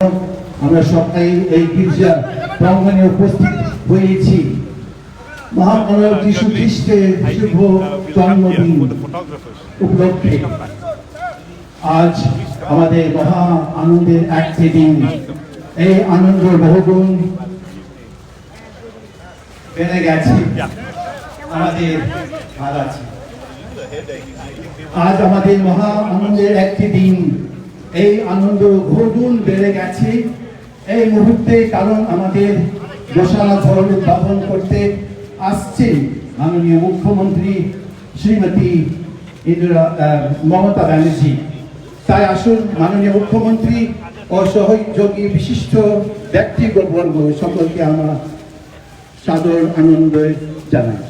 আমরা সবাই এই গির্জা প্রাঙ্গণে উপস্থিত হয়েছি। মহামানব যিশু খ্রিস্টের শুভ জন্মদিন উপলক্ষে। আজ আমাদের মহা আনন্দের একটি দিন। এই আনন্দ বহুগুণ বেড়ে গেছে। আমাদের আজ আমাদের মহা আনন্দের একটি দিন। এই আনন্দ বহুগুণ বেড়ে গেছে। এই মুহূর্তে কারণ আমাদের দোসালা ধর্ম উদ্ভাবন করতে আসছে মাননীয় মুখ্যমন্ত্রী শ্রীমতী ইন্দিরা মমতা ব্যানার্জি। তাই আসুন মাননীয় মুখ্যমন্ত্রী ও সহযোগী বিশিষ্ট ব্যক্তিবর্গ সকলকে আমরা সাদর আনন্দ জানাই।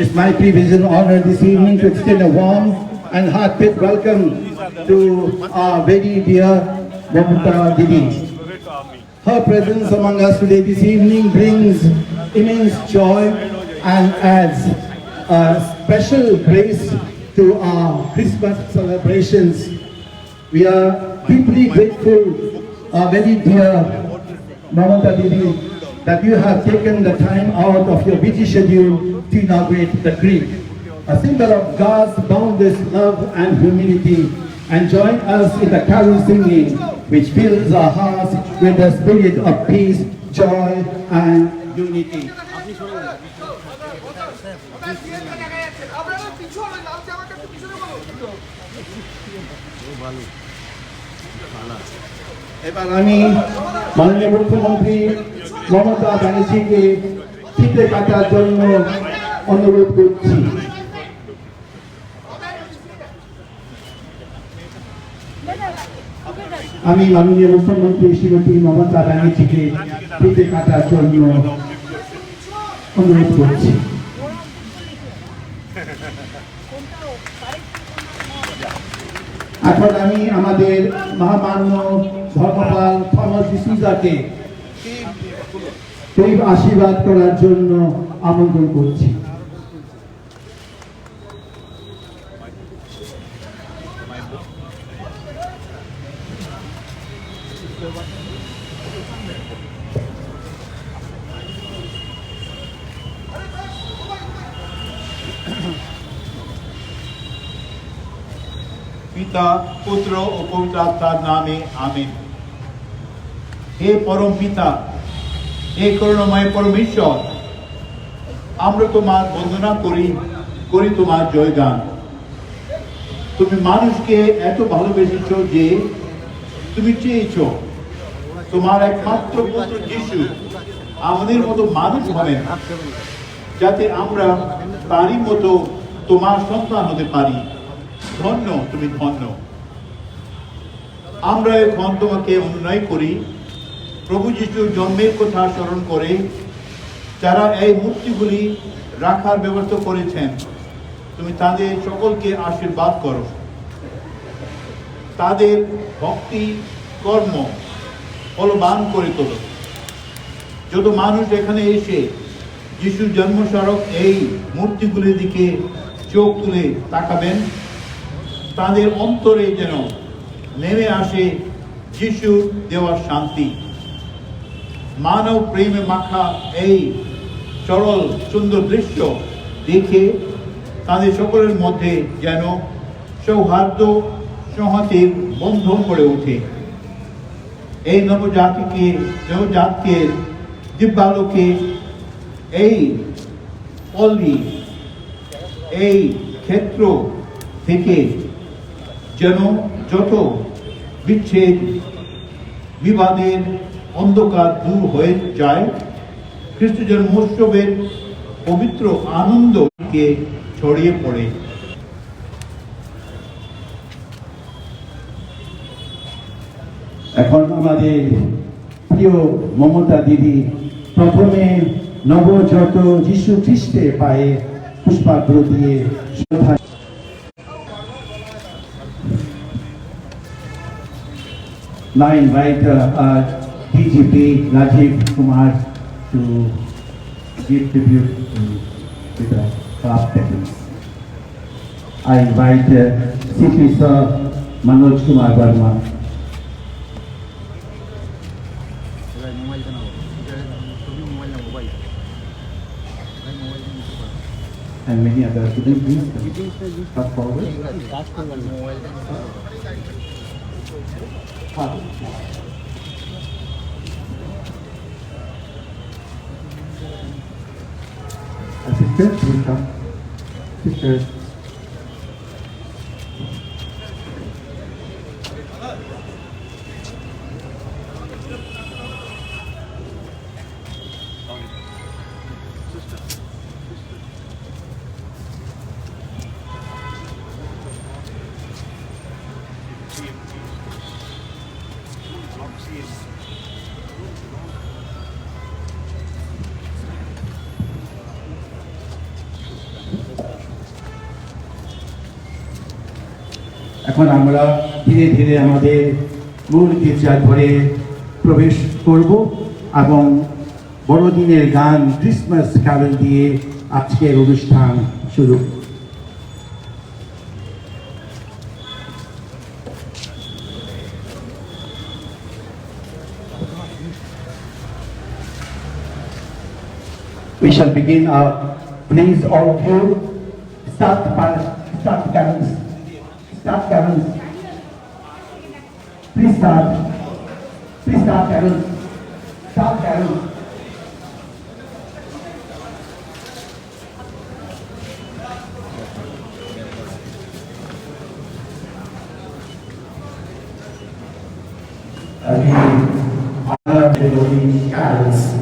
It's my privilege and honor this evening to extend a warm and heartfelt welcome to our very dear Mamata Didi. Her presence among us today this evening brings immense joy and adds a special grace to our Christmas celebrations. We are deeply grateful, our very dear Mamata Didi, that you have taken the time out of your busy schedule to inaugurate the creek, a symbol of God's boundless love and humility, and join us in the carol singing, which fills our hearts with the spirit of peace, joy, and unity. আপনারা পিছনে লালচে আমাকে একটু পিছনে বলো এবার আমি মাননীয় মুখ্যমন্ত্রী মমতা ব্যানার্জিকে ফিতে কাটার জন্য অনুরোধ করছি। আমি মাননীয় মুখ্যমন্ত্রী শ্রীমতী মমতা ব্যানার্জিকে ফিতে কাটার জন্য অনুরোধ করছি। এখন আমি আমাদের মহামান্য ধর্মপাল থমাস ডিসুজাকে সেই আশীর্বাদ করার জন্য আমন্ত্রণ করছি। পিতা, পুত্র ও পবিত্র আত্মার নামে আমিন। হে পরম পিতা হে করুণাময় পরমেশ্বর। আমরা তোমার বন্দনা করি করি তোমার জয়গান। তুমি মানুষকে এত ভালোবেসেছ যে তুমি চেয়েছ। তোমার একমাত্র পুত্র যিশু আমাদের মতো মানুষ হবেন, যাতে আমরা তারই মতো তোমার সন্তান হতে পারি। ধন্য, তুমি ধন্য। আমরা এখন তোমাকে অনুনয় করি। প্রভু যিশুর জন্মের কথা স্মরণ করে যারা এই মূর্তিগুলি রাখার ব্যবস্থা করেছেন। তুমি তাদের সকলকে আশীর্বাদ করো। তাদের ভক্তি কর্ম ফলবান করে তোলো। যত মানুষ এখানে এসে যিশুর জন্মস্মারক এই মূর্তিগুলির দিকে চোখ তুলে তাকাবেন, তাদের অন্তরে যেন নেমে আসে যিশুর দেওয়ার শান্তি। মানব প্রেমে মাখা এই সরল সুন্দর দৃশ্য দেখে তাদের সকলের মধ্যে যেন সৌহার্দ্য সংহতির বন্ধন গড়ে ওঠে। এই নবজাতিকে নবজাতকে দিব্যালোকে এই পল্লী, এই ক্ষেত্র থেকে যেন যত বিচ্ছেদ বিবাদের অন্ধকার দূর হয়ে যায়। খ্রিস্ট জন্মোৎসবের পবিত্র আনন্দকে ছড়িয়ে পড়ে। এখন আমাদের প্রিয় মমতা দিদি প্রথমে নবজত যিশু খ্রিস্টের পায়ে পুষ্পাগ্র দিয়ে শ্রদ্ধা invite uh, uh, DGP Rajiv Kumar to give tribute to, the craft techniques. I invite uh, CP Sir Manoj Kumar Verma. And many others. Could you please come forward? Assisted income. Assisted. Yes. এখন আমরা ধীরে ধীরে আমাদের মূল গির্জা ঘরে প্রবেশ করব এবং বড়দিনের গান ক্রিসমাস ক্যারল দিয়ে আজকের অনুষ্ঠান শুরু। We shall begin our, please all of you, start, start start. Please start, Carol. Start, Carol. Again, I love the Carol's.